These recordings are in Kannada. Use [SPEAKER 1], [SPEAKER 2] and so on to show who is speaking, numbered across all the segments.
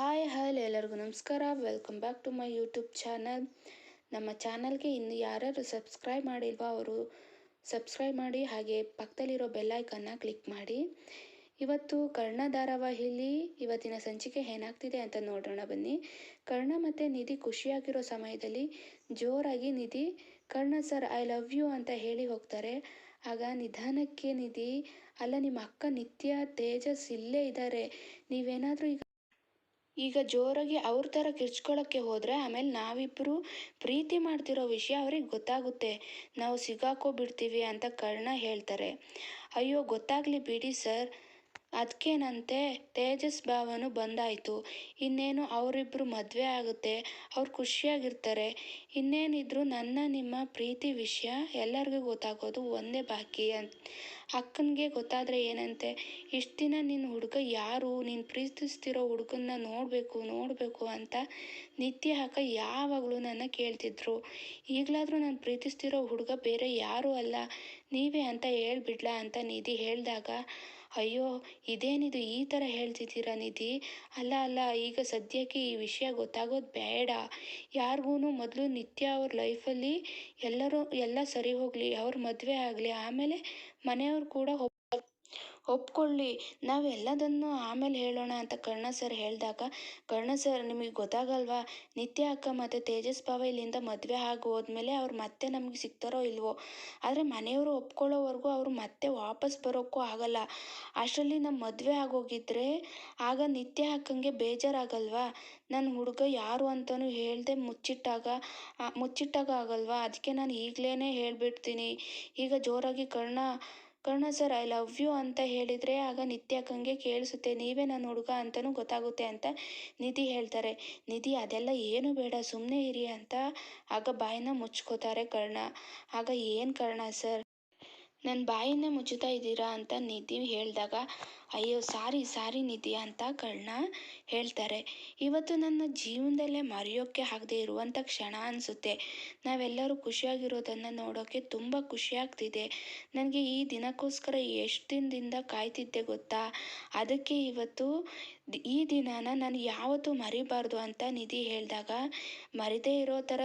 [SPEAKER 1] ಹಾಯ್ ಹಾಯ್ ಎಲ್ಲರಿಗೂ ನಮಸ್ಕಾರ. Welcome back to my YouTube channel ನಮ್ಮ ಚಾನಲ್ಗೆ ಇನ್ನು ಯಾರ್ಯಾರು ಸಬ್ಸ್ಕ್ರೈಬ್ ಮಾಡಿಲ್ವೋ ಅವರು ಸಬ್ಸ್ಕ್ರೈಬ್ ಮಾಡಿ, ಹಾಗೆ ಪಕ್ಕದಲ್ಲಿರೋ ಬೆಲ್ಲೈಕನ್ನ ಕ್ಲಿಕ್ ಮಾಡಿ. ಇವತ್ತು ಕರ್ಣ ಧಾರಾವಾಹಿಲಿ ಇವತ್ತಿನ ಸಂಚಿಕೆ ಏನಾಗ್ತಿದೆ ಅಂತ ನೋಡೋಣ ಬನ್ನಿ. ಕರ್ಣ ಮತ್ತು ನಿಧಿ ಖುಷಿಯಾಗಿರೋ ಸಮಯದಲ್ಲಿ ಜೋರಾಗಿ Nidhi, Karna sir I love you ಅಂತ ಹೇಳಿ ಹೋಗ್ತಾರೆ. ಆಗ ನಿಧಾನಕ್ಕೆ ನಿಧಿ, ಅಲ್ಲ ನಿಮ್ಮ ಅಕ್ಕ ನಿತ್ಯ ತೇಜಸ್ ಇಲ್ಲೇ ಇದ್ದಾರೆ. ನೀವೇನಾದರೂ ಈಗ ಈಗ ಜೋರಾಗಿ ಅವ್ರ ಥರ ಕಿರ್ಚ್ಕೊಳ್ಳೋಕ್ಕೆ ಹೋದರೆ ಆಮೇಲೆ ನಾವಿಬ್ಬರು ಪ್ರೀತಿ ಮಾಡ್ತಿರೋ ವಿಷಯ ಅವ್ರಿಗೆ ಗೊತ್ತಾಗುತ್ತೆ. ನಾವು ಸಿಗಾಕೋ ಬಿಡ್ತೀವಿ ಅಂತ ಕರ್ಣ ಹೇಳ್ತಾರೆ. ಅಯ್ಯೋ, ಗೊತ್ತಾಗಲಿ ಬಿಡಿ ಸರ್. ಅದಕ್ಕೇನಂತೆ ತೇಜಸ್ ಭಾವನು ಬಂದಾಯಿತು. ಇನ್ನೇನು ಅವರಿಬ್ಬರು ಮದುವೆ ಆಗುತ್ತೆ, ಅವ್ರು ಖುಷಿಯಾಗಿರ್ತಾರೆ. ಇನ್ನೇನಿದ್ರು ನನ್ನ ನಿಮ್ಮ ಪ್ರೀತಿ ವಿಷಯ ಎಲ್ಲರಿಗೂ ಗೊತ್ತಾಗೋದು ಒಂದೇ ಬಾಕಿ ಅಂತ ಅಕ್ಕನಿಗೆ ಗೊತ್ತಾದರೆ ಏನಂತೆ, ಇಷ್ಟು ದಿನ ನಿನ್ನ ಹುಡುಗ ಯಾರು, ನೀನು ಪ್ರೀತಿಸ್ತಿರೋ ಹುಡುಗನ್ನ ನೋಡಬೇಕು ನೋಡಬೇಕು ಅಂತ ನಿತ್ಯ ಅಕ್ಕ ಯಾವಾಗಲೂ ನನ್ನ ಕೇಳ್ತಿದ್ರು. ಈಗಲಾದರೂ ನಾನು ಪ್ರೀತಿಸ್ತಿರೋ ಹುಡುಗ ಬೇರೆ ಯಾರೂ ಅಲ್ಲ, ನೀವೇ ಅಂತ ಹೇಳ್ಬಿಡ್ಲಾ ಅಂತ ನಿಧಿ ಹೇಳಿದಾಗ ಅಯ್ಯೋ, ಇದೇನಿದು ಈ ಥರ ಹೇಳ್ತಿದ್ದೀರಾ ನಿಧಿ? ಅಲ್ಲ ಅಲ್ಲ, ಈಗ ಸದ್ಯಕ್ಕೆ ಈ ವಿಷಯ ಗೊತ್ತಾಗೋದು ಬೇಡ. ಯಾರಿಗೂ ಮೊದಲು ನಿತ್ಯ ಅವ್ರ ಲೈಫಲ್ಲಿ ಎಲ್ಲರೂ, ಎಲ್ಲ ಸರಿ ಹೋಗಲಿ, ಅವ್ರ ಮದುವೆ ಆಗಲಿ, ಆಮೇಲೆ ಮನೆಯವ್ರು ಕೂಡ ಒಪ್ ನಾವು ನಾವೆಲ್ಲದನ್ನು ಆಮೇಲೆ ಹೇಳೋಣ ಅಂತ ಕರ್ಣ ಸರ್ ಹೇಳಿದಾಗ, ಕರ್ಣ ಸರ್ ನಿಮಗೆ ಗೊತ್ತಾಗಲ್ವಾ? ನಿತ್ಯ ಅಕ್ಕ ಮತ್ತು ತೇಜಸ್ ಭಾವ ಇಲ್ಲಿಂದ ಮದುವೆ ಆಗಿ ಹೋದ್ಮೇಲೆ ಅವ್ರು ಮತ್ತೆ ನಮಗೆ ಸಿಗ್ತಾರೋ ಇಲ್ವೋ? ಆದರೆ ಮನೆಯವರು ಒಪ್ಕೊಳ್ಳೋವರೆಗೂ ಅವರು ಮತ್ತೆ ವಾಪಸ್ ಬರೋಕ್ಕೂ ಆಗಲ್ಲ. ಅಷ್ಟರಲ್ಲಿ ನಮ್ಮ ಮದುವೆ ಆಗೋಗಿದ್ರೆ ಆಗ ನಿತ್ಯ ಅಕ್ಕಂಗೆ ಬೇಜಾರಾಗಲ್ವಾ? ನನ್ನ ಹುಡುಗ ಯಾರು ಅಂತಲೂ ಹೇಳ್ದೆ ಮುಚ್ಚಿಟ್ಟಾಗ ಮುಚ್ಚಿಟ್ಟಾಗ ಆಗಲ್ವಾ? ಅದಕ್ಕೆ ನಾನು ಈಗಲೇ ಹೇಳಿಬಿಡ್ತೀನಿ. ಈಗ ಜೋರಾಗಿ Karna Karna sir, I love you ಅಂತ ಹೇಳಿದರೆ ಆಗ ನಿತ್ಯ ಅಕ್ಕಂಗೆ ಕೇಳಿಸುತ್ತೆ, ನೀವೇ ನನ್ನ ಹುಡುಗ ಅಂತಲೂ ಗೊತ್ತಾಗುತ್ತೆ ಅಂತ ನಿಧಿ ಹೇಳ್ತಾರೆ. ನಿಧಿ, ಅದೆಲ್ಲ ಏನು ಬೇಡ ಸುಮ್ಮನೆ ಇರಿ ಅಂತ ಆಗ ಬಾಯಿನ ಮುಚ್ಕೋತಾರೆ ಕರ್ಣ. ಆಗ ಏನು ಕರ್ಣ ಸರ್? ನನ್ನ ಬಾಯಿನೇ ಮುಚ್ಚುತ್ತಾ ಇದ್ದೀರಾ ಅಂತ ನಿಧಿ ಹೇಳಿದಾಗ, ಅಯ್ಯೋ, ಸಾರಿ ಸಾರಿ ನಿಧಿ ಅಂತ ಕರ್ಣ ಹೇಳ್ತಾರೆ. ಇವತ್ತು ನನ್ನ ಜೀವನದಲ್ಲೇ ಮರೆಯೋಕ್ಕೆ ಆಗದೆ ಇರುವಂಥ ಕ್ಷಣ ಅನಿಸುತ್ತೆ. ನಾವೆಲ್ಲರೂ ಖುಷಿಯಾಗಿರೋದನ್ನು ನೋಡೋಕ್ಕೆ ತುಂಬ ಖುಷಿಯಾಗ್ತಿದೆ ನನಗೆ ಈ ದಿನಕ್ಕೋಸ್ಕರ ಎಷ್ಟು ದಿನದಿಂದ ಕಾಯ್ತಿದ್ದೆ ಗೊತ್ತಾ? ಅದಕ್ಕೆ ಇವತ್ತು ಈ ದಿನಾನ ನಾನು ಯಾವತ್ತೂ ಮರಿಬಾರ್ದು ಅಂತ ನಿಧಿ ಹೇಳಿದಾಗ, ಮರಿದೇ ಇರೋ ಥರ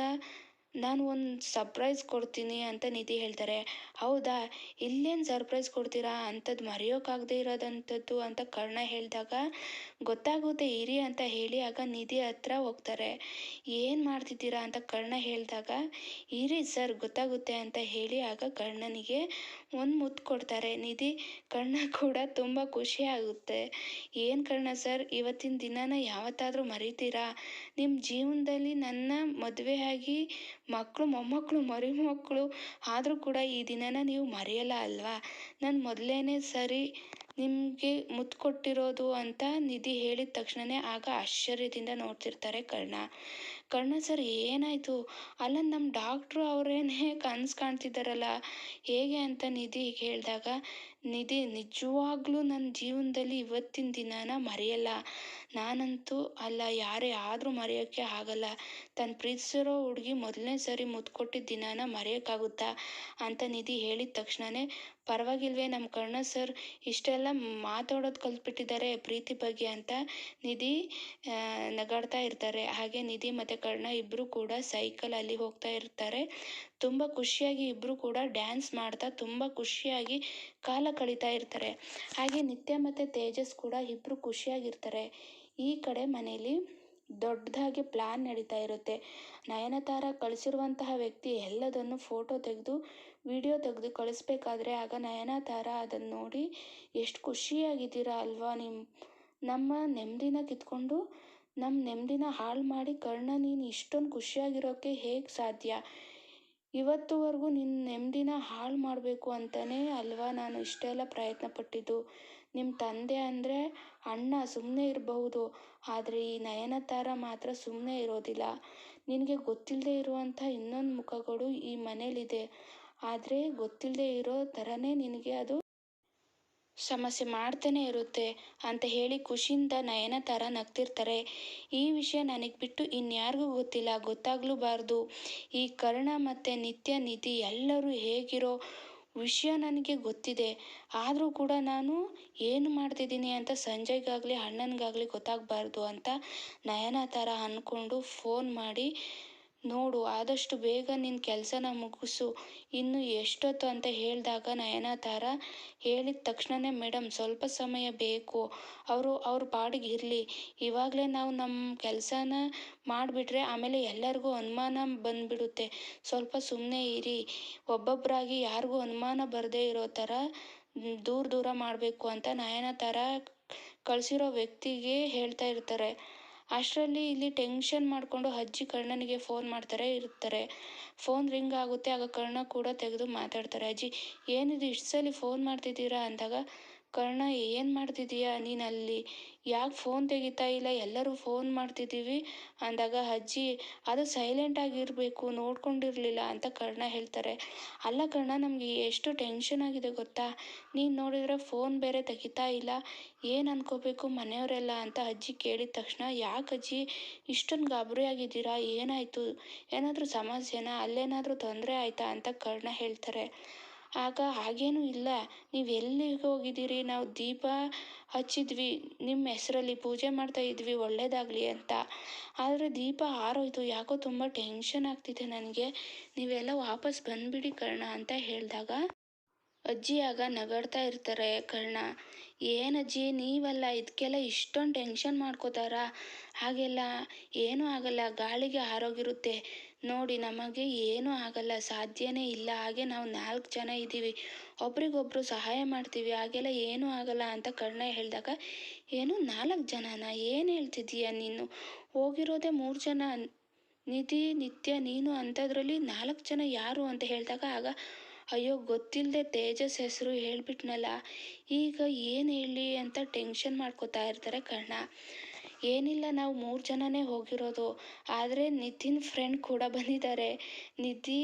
[SPEAKER 1] ನಾನು ಒಂದು ಸರ್ಪ್ರೈಸ್ ಕೊಡ್ತೀನಿ ಅಂತ ನಿಧಿ ಹೇಳ್ತಾರೆ. ಹೌದಾ? ಇಲ್ಲೇನು ಸರ್ಪ್ರೈಸ್ ಕೊಡ್ತೀರಾ? ಅಂಥದ್ದು ಮರೆಯೋಕ್ಕಾಗದೇ ಇರೋದಂಥದ್ದು ಅಂತ ಕರ್ಣ ಹೇಳಿದಾಗ, ಗೊತ್ತಾಗುತ್ತೆ, ಇರಿ ಅಂತ ಹೇಳಿ ಆಗ ನಿಧಿ ಹತ್ರ ಹೋಗ್ತಾರೆ. ಏನು ಮಾಡ್ತಿದ್ದೀರಾ? ಅಂತ ಕರ್ಣ ಹೇಳಿದಾಗ, ಇರಿ ಸರ್, ಗೊತ್ತಾಗುತ್ತೆ ಅಂತ ಹೇಳಿ ಆಗ ಕರ್ಣನಿಗೆ ಒಂದು ಮುತ್ತು ಕೊಡ್ತಾರೆ. ನಿಧಿ, ಕರ್ಣ ಕೂಡ ತುಂಬ ಖುಷಿ ಆಗುತ್ತೆ. ಏನು ಕರ್ಣ ಸರ್, ಇವತ್ತಿನ ದಿನನ ಯಾವತ್ತಾದರೂ ಮರಿತೀರಾ? ನಿಮ್ಮ ಜೀವನದಲ್ಲಿ ನನ್ನ ಮದುವೆಯಾಗಿ ಮಕ್ಕಳು ಮೊಮ್ಮಕ್ಕಳು ಮರಿ ಮಕ್ಕಳು ಆದರೂ ಕೂಡ ಈ ದಿನನ ನೀವು ಮರೆಯಲ್ಲ ಅಲ್ವಾ? ನಾನು ಮೊದಲೇನೆ ಸರಿ ನಿಮಗೆ ಮುತ್ತು ಕೊಟ್ಟಿರೋದು ಅಂತ ನಿಧಿ ಹೇಳಿದ ತಕ್ಷಣವೇ ಆಗ ಆಶ್ಚರ್ಯದಿಂದ ನೋಡ್ತಿರ್ತಾರೆ ಕರ್ಣ. ಕರ್ಣ ಸರ್ ಏನಾಯಿತು? ಅಲ್ಲ ನಮ್ಮ ಡಾಕ್ಟ್ರು ಅವರೇನೇ ಕನಸು ಕಾಣ್ತಿದ್ದಾರಲ್ಲ ಹೇಗೆ ಅಂತ ನಿಧಿ ಹೇಳಿದಾಗ, ನಿಧಿ, ನಿಜವಾಗ್ಲೂ ನನ್ನ ಜೀವನದಲ್ಲಿ ಇವತ್ತಿನ ದಿನಾನ ಮರೆಯಲ್ಲ. ನಾನಂತೂ ಅಲ್ಲ, ಯಾರೇ ಆದರೂ ಮರೆಯೋಕ್ಕೆ ಆಗಲ್ಲ. ತನ್ನ ಪ್ರೀತಿಸಿರೋ ಹುಡುಗಿ ಮೊದಲನೇ ಸರಿ ಮುದ್ದು ಕೊಟ್ಟಿದ್ದ ದಿನಾನ ಮರೆಯೋಕ್ಕಾಗುತ್ತಾ? ಅಂತ ನಿಧಿ ಹೇಳಿದ ತಕ್ಷಣವೇ ಪರವಾಗಿಲ್ವೇ ನಮ್ಮ ಕರ್ಣ ಸರ್ ಇಷ್ಟೆಲ್ಲ ಮಾತಾಡೋದು ಕಲ್ತ್ಬಿಟ್ಟಿದ್ದಾರೆ ಪ್ರೀತಿ ಬಗ್ಗೆ ಅಂತ ನಿಧಿ ನಗಾಡ್ತಾ ಇರ್ತಾರೆ. ಹಾಗೆ ನಿಧಿ ಮತ್ತು ಕರ್ಣ ಇಬ್ಬರು ಕೂಡ ಸೈಕಲ್ ಅಲ್ಲಿ ಹೋಗ್ತಾ ಇರ್ತಾರೆ. ತುಂಬ ಖುಷಿಯಾಗಿ ಇಬ್ಬರು ಕೂಡ ಡ್ಯಾನ್ಸ್ ಮಾಡ್ತಾ ತುಂಬ ಖುಷಿಯಾಗಿ ಕಾಲ ಕಳೀತಾ ಇರ್ತಾರೆ. ಹಾಗೆ ನಿತ್ಯ ಮತ್ತು ತೇಜಸ್ ಕೂಡ ಇಬ್ಬರು ಖುಷಿಯಾಗಿರ್ತಾರೆ. ಈ ಕಡೆ ಮನೇಲಿ ದೊಡ್ಡದಾಗಿ ಪ್ಲ್ಯಾನ್ ನಡೀತಾ ಇರುತ್ತೆ. ನಯನತಾರ ಕಳಿಸಿರುವಂತಹ ವ್ಯಕ್ತಿ ಎಲ್ಲದನ್ನು ಫೋಟೋ ತೆಗೆದು ವಿಡಿಯೋ ತೆಗೆದು ಕಳಿಸ್ಬೇಕಾದ್ರೆ ಆಗ ನಯನತಾರ ಅದನ್ನು ನೋಡಿ ಎಷ್ಟು ಖುಷಿಯಾಗಿದ್ದೀರಾ ಅಲ್ವಾ ನಿಮ್ಮ ನಮ್ಮ ನೆಮ್ಮದಿನ ಕಿತ್ಕೊಂಡು ನಮ್ಮ ನೆಮ್ಮದಿನ ಹಾಳು ಮಾಡಿ ಕರ್ಣ ನೀನು ಇಷ್ಟೊಂದು ಖುಷಿಯಾಗಿರೋಕ್ಕೆ ಹೇಗೆ ಸಾಧ್ಯ? ಇವತ್ತುವರೆಗೂ ನಿನ್ನ ನೆಮ್ಮದಿನ ಹಾಳು ಮಾಡಬೇಕು ಅಂತಲೇ ಅಲ್ವಾ ನಾನು ಇಷ್ಟೆಲ್ಲ ಪ್ರಯತ್ನ ಪಟ್ಟಿದ್ದು ನಿಮ್ಮ ತಂದೆ ಅಂದರೆ ಅಣ್ಣ ಸುಮ್ಮನೆ ಇರಬಹುದು, ಆದರೆ ಈ ನಯನತಾರ ಮಾತ್ರ ಸುಮ್ಮನೆ ಇರೋದಿಲ್ಲ. ನಿನಗೆ ಗೊತ್ತಿಲ್ಲದೆ ಇರುವಂಥ ಇನ್ನೊಂದು ಮುಖಗಳು ಈ ಮನೇಲಿದೆ. ಆದರೆ ಗೊತ್ತಿಲ್ಲದೆ ಇರೋ ಥರನೇ ನಿನಗೆ ಅದು ಸಮಸ್ಯೆ ಮಾಡ್ತಾನೆ ಇರುತ್ತೆ ಅಂತ ಹೇಳಿ ಖುಷಿಯಿಂದ ನಯನತಾರ ನಗ್ತಿರ್ತಾರೆ. ಈ ವಿಷಯ ನನಗೆ ಬಿಟ್ಟು ಇನ್ಯಾರಿಗೂ ಗೊತ್ತಿಲ್ಲ ಗೊತ್ತಾಗಲೂಬಾರ್ದು ಈ ಕರ್ಣ ಮತ್ತು ನಿತ್ಯ ನಿಧಿ ಎಲ್ಲರೂ ಹೇಗಿರೋ ವಿಷಯ ನನಗೆ ಗೊತ್ತಿದೆ. ಆದರೂ ಕೂಡ ನಾನು ಏನು ಮಾಡ್ತಿದ್ದೀನಿ ಅಂತ ಸಂಜಯ್ಗಾಗಲಿ, ಅಣ್ಣನಿಗಾಗಲಿ ಗೊತ್ತಾಗಬಾರ್ದು ಅಂತ ನಯನತಾರ ಅಂದ್ಕೊಂಡು ಫೋನ್ ಮಾಡಿ ನೋಡು, ಆದಷ್ಟು ಬೇಗ ನಿನ್ನ ಕೆಲಸನ ಮುಗಿಸು. ಇನ್ನು ಎಷ್ಟೊತ್ತು ಅಂತ ಹೇಳಿದಾಗ ನಯನತಾರ ಹೇಳಿದ ತಕ್ಷಣನೇ ಮೇಡಮ್ ಸ್ವಲ್ಪ ಸಮಯ ಬೇಕು. ಅವರು, ಅವ್ರ ಪಾಡಿಗೆ ಇರಲಿ. ಇವಾಗಲೇ ನಾವು ನಮ್ಮ ಕೆಲಸನ ಮಾಡಿಬಿಟ್ರೆ ಆಮೇಲೆ ಎಲ್ಲರಿಗೂ ಅನುಮಾನ ಬಂದುಬಿಡುತ್ತೆ. ಸ್ವಲ್ಪ ಸುಮ್ಮನೆ ಇರಿ. ಒಬ್ಬೊಬ್ಬರಾಗಿ ಯಾರಿಗೂ ಅನುಮಾನ ಬರದೇ ಇರೋ ಥರ ದೂರ ದೂರ ಮಾಡಬೇಕು ಅಂತ ನಯನತಾರ ಕಳಿಸಿರೋ ವ್ಯಕ್ತಿಗೆ ಹೇಳ್ತಾ ಇರ್ತಾರೆ. ಅಷ್ಟರಲ್ಲಿ ಇಲ್ಲಿ ಟೆನ್ಷನ್ ಮಾಡಿಕೊಂಡು ಅಜ್ಜಿ ಕರ್ಣನಿಗೆ ಫೋನ್ ಮಾಡ್ತಾರೆ, ಇರ್ತಾರೆ. ಫೋನ್ ರಿಂಗ್ ಆಗುತ್ತೆ, ಆಗ ಕರ್ಣ ಕೂಡ ತೆಗೆದು ಮಾತಾಡ್ತಾರೆ. ಅಜ್ಜಿ, ಏನಿದು ಇಷ್ಟು ಸಲ ಫೋನ್ ಮಾಡ್ತಿದ್ದೀರಾ ಅಂದಾಗ ಕರ್ಣ, ಏನು ಮಾಡ್ತಿದ್ದೀಯಾ ನೀನಲ್ಲಿ ಯಾಕೆ ಫೋನ್ ತೆಗಿತಾ ಇಲ್ಲ? ಎಲ್ಲರೂ ಫೋನ್ ಮಾಡ್ತಿದ್ದೀವಿ ಅಂದಾಗ, ಅಜ್ಜಿ, ಅದು ಸೈಲೆಂಟ್ ಆಗಿರಬೇಕು, ನೋಡ್ಕೊಂಡಿರಲಿಲ್ಲ ಅಂತ ಕರ್ಣ ಹೇಳ್ತಾರೆ. ಅಲ್ಲ ಕರ್ಣ, ನಮಗೆ ಎಷ್ಟು ಟೆನ್ಷನ್ ಆಗಿದೆ ಗೊತ್ತಾ? ನೀನು ನೋಡಿದರೆ ಫೋನ್ ಬೇರೆ ತೆಗಿತಾ ಇಲ್ಲ. ಏನು ಅನ್ಕೋಬೇಕು ಮನೆಯವರೆಲ್ಲ ಅಂತ ಅಜ್ಜಿ ಕೇಳಿದ ತಕ್ಷಣ, ಯಾಕೆ ಅಜ್ಜಿ, ಇಷ್ಟೊಂದು ಗಾಬರಿ ಆಗಿದ್ದೀರಾ? ಏನಾಯಿತು? ಏನಾದರೂ ಸಮಸ್ಯೆನಾ? ಅಲ್ಲೇನಾದರೂ ತೊಂದರೆ ಆಯಿತಾ? ಅಂತ ಕರ್ಣ ಹೇಳ್ತಾರೆ. ಆಗ ಹಾಗೇನೂ ಇಲ್ಲ. ನೀವು ಎಲ್ಲಿಗೆ ಹೋಗಿದ್ದೀರಿ? ನಾವು ದೀಪ ಹಚ್ಚಿದ್ವಿ. ನಿಮ್ಮ ಹೆಸರಲ್ಲಿ ಪೂಜೆ ಮಾಡ್ತಾ ಇದ್ವಿ. ಒಳ್ಳೇದಾಗಲಿ ಅಂತ. ಆದರೆ ದೀಪ ಆರೋಯ್ತು ಯಾಕೋ ತುಂಬ ಟೆನ್ಷನ್ ಆಗ್ತಿದೆ ನನಗೆ. ನೀವೆಲ್ಲ ವಾಪಸ್ ಬಂದುಬಿಡಿ ಕರ್ಣ ಅಂತ ಹೇಳಿದಾಗ, ಅಜ್ಜಿ ಆಗ ನಗಾಡ್ತಾ ಇರ್ತಾರೆ, ಕರ್ಣ ಏನಜ್ಜಿ ನೀವಲ್ಲ ಇದಕ್ಕೆಲ್ಲ ಇಷ್ಟೊಂದು ಟೆನ್ಷನ್ ಮಾಡ್ಕೋತಾರಾ. ಹಾಗೆಲ್ಲ ಏನೂ ಆಗಲ್ಲ. ಗಾಳಿಗೆ ಆರೋಗಿರುತ್ತೆ ನೋಡಿ, ನಮಗೆ ಏನೂ ಆಗಲ್ಲ, ಸಾಧ್ಯನೇ ಇಲ್ಲ. ಹಾಗೆ ನಾವು ನಾಲ್ಕು ಜನ ಇದ್ದೀವಿ. ಒಬ್ರಿಗೊಬ್ರು ಸಹಾಯ ಮಾಡ್ತೀವಿ. ಹಾಗೆಲ್ಲ ಏನೂ ಆಗಲ್ಲ ಅಂತ ಕರ್ಣ ಹೇಳಿದಾಗ, ಏನು ನಾಲ್ಕು ಜನನ? ಏನು ಹೇಳ್ತಿದ್ದೀಯ ನೀನು? ಹೋಗಿರೋದೆ ಮೂರು ಜನ. ನಿಧಿ, ನಿತ್ಯ, ನೀನು ಅಂಥದ್ರಲ್ಲಿ ನಾಲ್ಕು ಜನ ಯಾರು? ಅಂತ ಹೇಳಿದಾಗ, ಆಗ, ಅಯ್ಯೋ ಗೊತ್ತಿಲ್ಲದೆ ತೇಜಸ್ ಹೆಸರು ಹೇಳ್ಬಿಟ್ನಲ್ಲ. ಈಗ ಏನು ಹೇಳಿ ಅಂತ ಟೆನ್ಷನ್ ಮಾಡ್ಕೋತಾ ಇರ್ತಾರೆ ಕರ್ಣ. ಏನಿಲ್ಲ, ನಾವು ಮೂರು ಜನನೇ ಹೋಗಿರೋದು. ಆದರೆ ನಿತಿನ್ ಫ್ರೆಂಡ್ ಕೂಡ ಬಂದಿದ್ದಾರೆ. ನಿಧಿ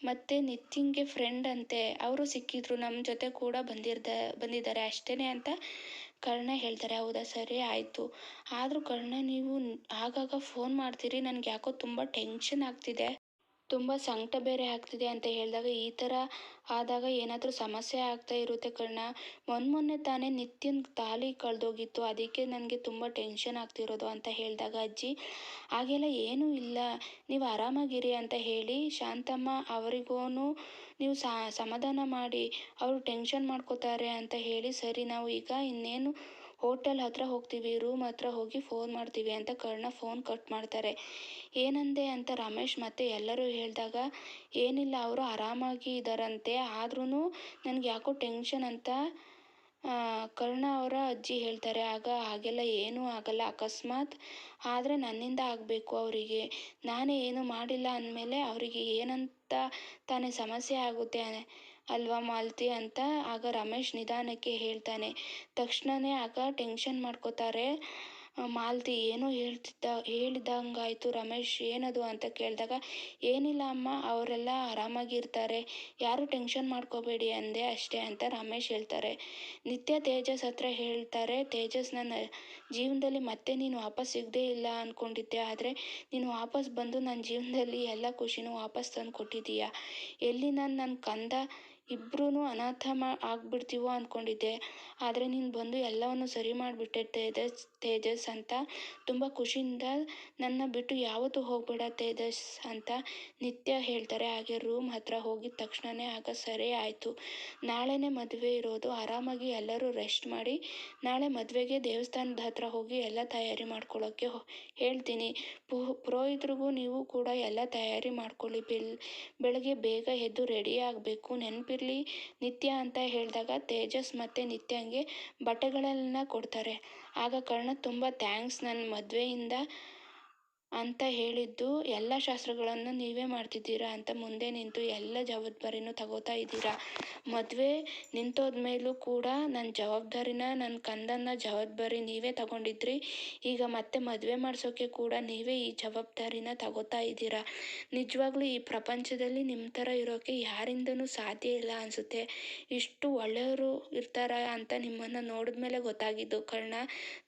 [SPEAKER 1] ಮತ್ತು ನಿತಿನ್ಗೆ ಫ್ರೆಂಡ್ ಅಂತೆ. ಅವರು ಸಿಕ್ಕಿದ್ರು ನಮ್ಮ ಜೊತೆ ಕೂಡ ಬಂದಿರ್ದ, ಬಂದಿದ್ದಾರೆ. ಅಷ್ಟೇ ಅಂತ ಕರ್ಣ ಹೇಳ್ತಾರೆ. ಹೌದಾ? ಸರಿ, ಆಯಿತು. ಆದರೂ ಕರ್ಣ, ನೀವು ಆಗಾಗ ಫೋನ್ ಮಾಡ್ತೀರಿ. ನನಗೆ ಯಾಕೋ ತುಂಬ ಟೆನ್ಷನ್ ಆಗ್ತಿದೆ. ತುಂಬ ಸಂಕಟ ಬೇರೆ ಆಗ್ತಿದೆ ಅಂತ ಹೇಳಿದಾಗ ಈ ಥರ ಆದಾಗ ಏನಾದರೂ ಸಮಸ್ಯೆ ಆಗ್ತಾ ಇರುತ್ತೆ ಕರ್ಣ ಮೊನ್ನೆ ಮೊನ್ನೆ ತಾನೇ ನಿತ್ಯನ ತಾಲಿ ಕಳೆದೋಗಿತ್ತು. ಅದಕ್ಕೆ ನನಗೆ ತುಂಬ ಟೆನ್ಷನ್ ಆಗ್ತಿರೋದು ಅಂತ ಹೇಳಿದಾಗ, ಅಜ್ಜಿ, ಹಾಗೆಲ್ಲ ಏನೂ ಇಲ್ಲ. ನೀವು ಆರಾಮಾಗಿರಿ ಅಂತ ಹೇಳಿ ಶಾಂತಮ್ಮ ಅವರಿಗೂ ನೀವು ಸಮಾಧಾನ ಮಾಡಿ, ಅವರು ಟೆನ್ಷನ್ ಮಾಡ್ಕೋತಾರೆ ಅಂತ ಹೇಳಿ ಸರಿ, ನಾವು ಈಗ ಇನ್ನೇನು ಹೋಟೆಲ್ ಹತ್ರ ಹೋಗ್ತೀವಿ ರೂಮ್ ಹತ್ರ ಹೋಗಿ ಫೋನ್ ಮಾಡ್ತೀವಿ ಅಂತ ಕರ್ಣ ಫೋನ್ ಕಟ್ ಮಾಡ್ತಾರೆ. ಏನಂದೆ ಅಂತ ರಮೇಶ್ ಮತ್ತೆ ಎಲ್ಲರೂ ಹೇಳಿದಾಗ, ಏನಿಲ್ಲ ಅವರು ಆರಾಮಾಗಿ ಇದ್ದಾರಂತೆ ಆದ್ರೂ ನನಗೆ ಯಾಕೋ ಟೆನ್ಷನ್ ಅಂತ ಕರ್ಣ ಅವರ ಅಜ್ಜಿ ಹೇಳ್ತಾರೆ. ಆಗ ಹಾಗೆಲ್ಲ ಏನೂ ಆಗಲ್ಲ ಅಕಸ್ಮಾತ್. ಆದರೆ ನನ್ನಿಂದ ಆಗಬೇಕು ಅವರಿಗೆ. ನಾನೇ ಏನು ಮಾಡಿಲ್ಲ ಅಂದಮೇಲೆ ಅವರಿಗೆ ಏನಂತ ತಾನೇ ಸಮಸ್ಯೆ ಆಗುತ್ತೆ ಅಲ್ವಾ ಮಾಲತಿ ಅಂತ ಆಗ ರಮೇಶ್ ನಿಧಾನಕ್ಕೆ ಹೇಳ್ತಾನೆ. ತಕ್ಷಣವೇ ಆಗ ಟೆನ್ಷನ್ ಮಾಡ್ಕೋತಾರೆ. ಮಾಲತಿ ಏನೋ ಹೇಳ್ತಿದ್ದ, ಹೇಳಿದಂಗಾಯ್ತು ರಮೇಶ್, ಏನದು ಅಂತ ಕೇಳಿದಾಗ, ಏನಿಲ್ಲ ಅಮ್ಮ, ಅವರೆಲ್ಲ ಆರಾಮಾಗಿರ್ತಾರೆ. ಯಾರು ಟೆನ್ಷನ್ ಮಾಡ್ಕೋಬೇಡಿ ಅಂದೆ ಅಷ್ಟೇ ಅಂತ ರಮೇಶ್ ಹೇಳ್ತಾರೆ. ನಿತ್ಯ ತೇಜಸ್ ಹತ್ರ ಹೇಳ್ತಾರೆ, ತೇಜಸ್ ನನ್ನ ಜೀವನದಲ್ಲಿ ಮತ್ತೆ ನೀನು ವಾಪಸ್ ಸಿಗದೇ ಇಲ್ಲ ಅಂದ್ಕೊಂಡಿದ್ದೆ ಆದರೆ ನೀನು ವಾಪಸ್ ಬಂದು ನನ್ನ ಜೀವನದಲ್ಲಿ ಎಲ್ಲ ಖುಷಿನೂ ವಾಪಸ್ ತಂದು ಕೊಟ್ಟಿದ್ದೀಯಾ ಎಲ್ಲಿ ನಾನು ನನ್ನ ಕಂದ ಇಬ್ಬರೂ ಅನಾಥ ಮಾ ಆಗ್ಬಿಡ್ತೀವೋ ಅಂದ್ಕೊಂಡಿದ್ದೆ ಆದರೆ ನೀನು ಬಂದು ಎಲ್ಲವನ್ನು ಸರಿ ಮಾಡಿಬಿಟ್ಟೆ ತೇಜಸ್ ತೇಜಸ್ ಅಂತ. ತುಂಬ ಖುಷಿಯಿಂದ ನನ್ನ ಬಿಟ್ಟು ಯಾವತ್ತೂ ಹೋಗಬೇಡ ತೇಜಸ್ ಅಂತ ನಿತ್ಯ ಹೇಳ್ತಾರೆ. ಹಾಗೆ ರೂಮ್ ಹತ್ರ ಹೋಗಿದ ತಕ್ಷಣವೇ ಆಗ ಸರಿ ಆಯಿತು. ನಾಳೆನೇ ಮದುವೆ ಇರೋದು. ಆರಾಮಾಗಿ ಎಲ್ಲರೂ ರೆಸ್ಟ್ ಮಾಡಿ ನಾಳೆ ಮದುವೆಗೆ ದೇವಸ್ಥಾನದ ಹತ್ರ ಹೋಗಿ ಎಲ್ಲ ತಯಾರಿ ಮಾಡ್ಕೊಳ್ಳೋಕ್ಕೆ ಹೇಳ್ತೀನಿ. ಪುರೋಹಿತ್ರಿಗೂ ನೀವು ಕೂಡ ಎಲ್ಲ ತಯಾರಿ ಮಾಡ್ಕೊಳ್ಳಿ. ಬೆಲ್ ಬೆಳಗ್ಗೆ ಬೇಗ ಎದ್ದು ರೆಡಿ ಆಗಬೇಕು. ನಿತ್ಯ ಅಂತ ಹೇಳಿದಾಗ ತೇಜಸ್ ಮತ್ತು ನಿತ್ಯಂಗೆ ಬಟ್ಟೆಗಳನ್ನ ಕೊಡ್ತಾರೆ. ಆಗ ಕರ್ಣ ತುಂಬ ಥ್ಯಾಂಕ್ಸ್ ನನ್ನ ಮದುವೆಯಿಂದ ಅಂತ ಹೇಳಿದ್ದು, ಎಲ್ಲ ಶಾಸ್ತ್ರಗಳನ್ನು ನೀವೇ ಮಾಡ್ತಿದ್ದೀರಾ ಅಂತ ಮುಂದೆ ನಿಂತು ಎಲ್ಲ ಜವಾಬ್ದಾರಿನೂ ತಗೋತಾ ಇದ್ದೀರಾ? ಮದುವೆ ನಿಂತೋದ ಮೇಲೂ ಕೂಡ ನನ್ನ ಜವಾಬ್ದಾರಿನ ನನ್ನ ಕಂದನ್ನ ಜವಾಬ್ದಾರಿ ನೀವೇ ತಗೊಂಡಿದ್ರಿ. ಈಗ ಮತ್ತೆ ಮದುವೆ ಮಾಡಿಸೋಕೆ ಕೂಡ ನೀವೇ ಈ ಜವಾಬ್ದಾರಿನ ತಗೋತಾ ಇದ್ದೀರಾ? ನಿಜವಾಗ್ಲೂ ಈ ಪ್ರಪಂಚದಲ್ಲಿ ನಿಮ್ಮ ಥರ ಇರೋಕ್ಕೆ ಯಾರಿಂದನೂ ಸಾಧ್ಯ ಇಲ್ಲ ಅನಿಸುತ್ತೆ. ಇಷ್ಟು ಒಳ್ಳೆಯವರು ಇರ್ತಾರ ಅಂತ ನಿಮ್ಮನ್ನು ನೋಡಿದ ಮೇಲೆ ಗೊತ್ತಾಗಿದ್ದು. ಕರ್ಣ,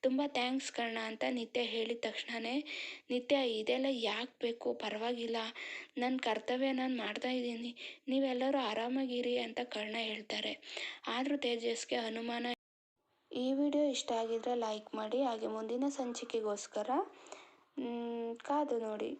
[SPEAKER 1] ತುಂಬ ಥ್ಯಾಂಕ್ಸ್ ಕರ್ಣ ಅಂತ ನಿತ್ಯ ಹೇಳಿದ ತಕ್ಷಣವೇ ನಿತ್ಯ ಬಿಟ್ಟೆ ಇದೆಲ್ಲ ಯಾಕೆ ಬೇಕು? ಪರವಾಗಿಲ್ಲ. ನನ್ನ ಕರ್ತವ್ಯ ನಾನು ಮಾಡ್ತಾ ಇದ್ದೀನಿ. ನೀವೆಲ್ಲರೂ ಆರಾಮಾಗಿರಿ ಅಂತ ಕರ್ಣ ಹೇಳ್ತಾರೆ. ಆದರೂ ತೇಜಸ್ಗೆ ಅನುಮಾನ ಈ ವಿಡಿಯೋ ಇಷ್ಟ ಆಗಿದ್ರೆ ಲೈಕ್ ಮಾಡಿ, ಹಾಗೆ ಮುಂದಿನ ಸಂಚಿಕೆಗೋಸ್ಕರ ಕಾದು ನೋಡಿ.